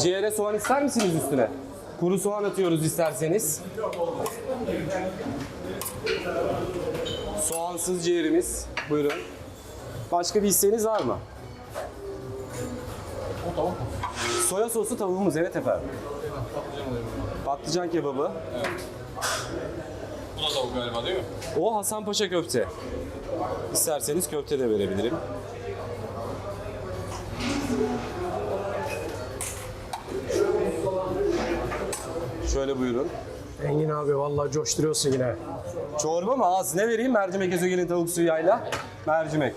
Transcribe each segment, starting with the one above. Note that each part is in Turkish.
Ciğere soğan ister misiniz üstüne? Kuru soğan atıyoruz isterseniz. Soğansız ciğerimiz. Buyurun. Başka bir isteğiniz var mı? O tavuk mu? Soya soslu tavuğumuz evet efendim. Patlıcan kebabı. Bu da tavuk galiba değil mi? O Hasanpaşa köfte. İsterseniz köfte de verebilirim. Şöyle buyurun. Engin abi vallahi coşturuyorsun yine. Çorba mı? Az ne vereyim? Mercimek ezogelin tavuk suyuyla. Mercimek.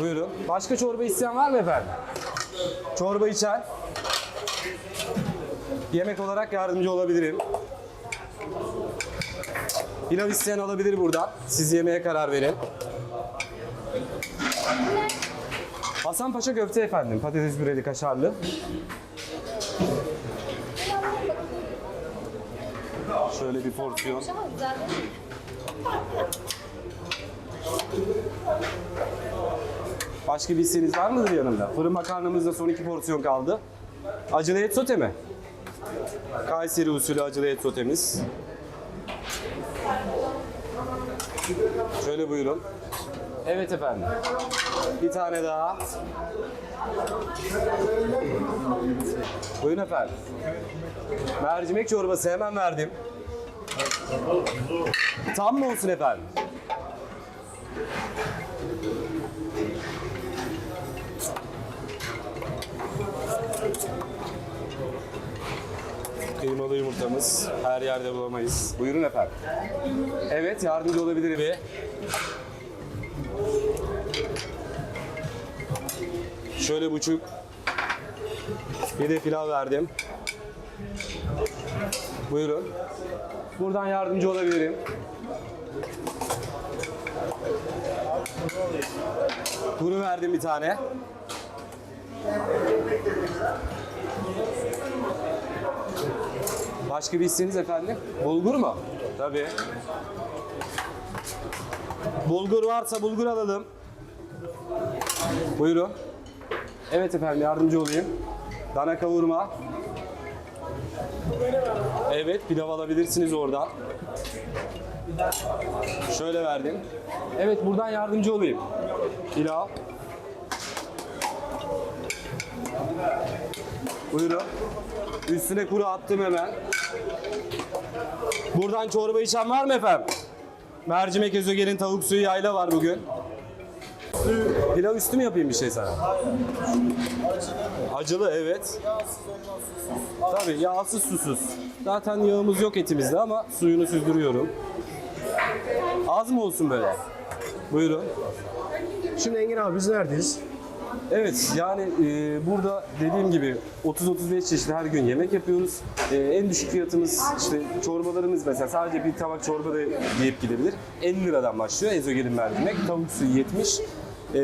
Buyurun. Başka çorba isteyen var mı efendim? Çorba içer. Yemek olarak yardımcı olabilirim. Pilav isteyen olabilir buradan. Siz yemeğe karar verin. Hasan Paşa köfte efendim. Patates püreli kaşarlı. Şöyle bir porsiyon. Başka bir isteğiniz var mıdır yanımda? Fırın makarnamızda son iki porsiyon kaldı. Acılı et sote mi? Kayseri usulü acılı et sotemiz. Şöyle buyurun. Evet efendim. Bir tane daha. Buyurun efendim. Mercimek çorbası hemen verdim. Tam mı olsun efendim? Kıymalı yumurtamız her yerde bulamayız. Buyurun efendim. Evet yardımcı olabilir bir. Şöyle buçuk. Bir de pilav verdim. Buyurun. Buradan yardımcı olabilirim. Kuru verdim bir tane. Başka bir isteğiniz efendim? Bulgur mu? Tabii. Bulgur varsa bulgur alalım. Buyurun. Evet efendim yardımcı olayım. Dana kavurma. Evet pilav alabilirsiniz oradan. Şöyle verdim. Evet buradan yardımcı olayım. Pilav. Buyurun. Üstüne kuru attım hemen. Buradan çorba içen var mı efendim? Mercimek ezogelin tavuk suyu yayla var bugün. Pilav üstü mü yapayım bir şey sana? Acılı evet. Tabii yağsız susuz. Zaten yağımız yok etimizde ama suyunu süzdürüyorum. Az mı olsun böyle? Buyurun. Şimdi Engin abi biz neredeyiz? Evet yani e, burada dediğim gibi 30-35 çeşit her gün yemek yapıyoruz. E, en düşük fiyatımız işte çorbalarımız mesela sadece bir tabak çorba da yiyip gidebilir. 50 liradan başlıyor ezogelin mercimek. Tavuk suyu 70. E,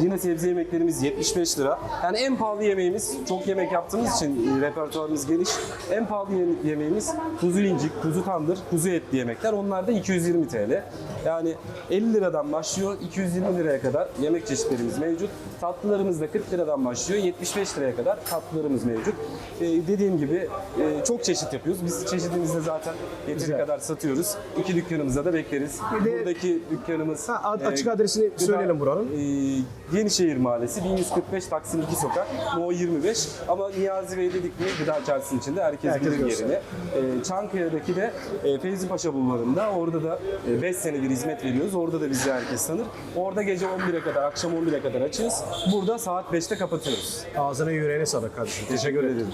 yine sebze yemeklerimiz 75 lira. Yani en pahalı yemeğimiz çok yemek yaptığımız için repertuarımız geniş. En pahalı ye- yemeğimiz kuzu incik, kuzu tandır, kuzu etli yemekler. Onlar da 220 TL. Yani 50 liradan başlıyor 220 liraya kadar yemek çeşitlerimiz mevcut. Tatlılarımız da 40 liradan başlıyor 75 liraya kadar tatlılarımız mevcut. Ee, dediğim gibi e, çok çeşit yapıyoruz. Biz çeşidimizde zaten yeteri kadar satıyoruz. İki dükkanımızda da bekleriz. Bir de- Buradaki dükkanımız Ha, ad- e, açık adresini söyleyelim buranın. e, Yenişehir Mahallesi 1145 Taksim 2 sokak No 25 ama Niyazi Bey dedik mi gıda çarşısının içinde herkes, Herkes bilir yerini. E, Çankaya'daki de e, Feyzi Paşa Bulvarı'nda orada da 5 senedir hizmet veriyoruz. Orada da bizi herkes tanır. Orada gece 11'e kadar, akşam 11'e kadar açığız. Burada saat 5'te kapatıyoruz. Ağzına yüreğine sağlık kardeşim. Teşekkür ederim.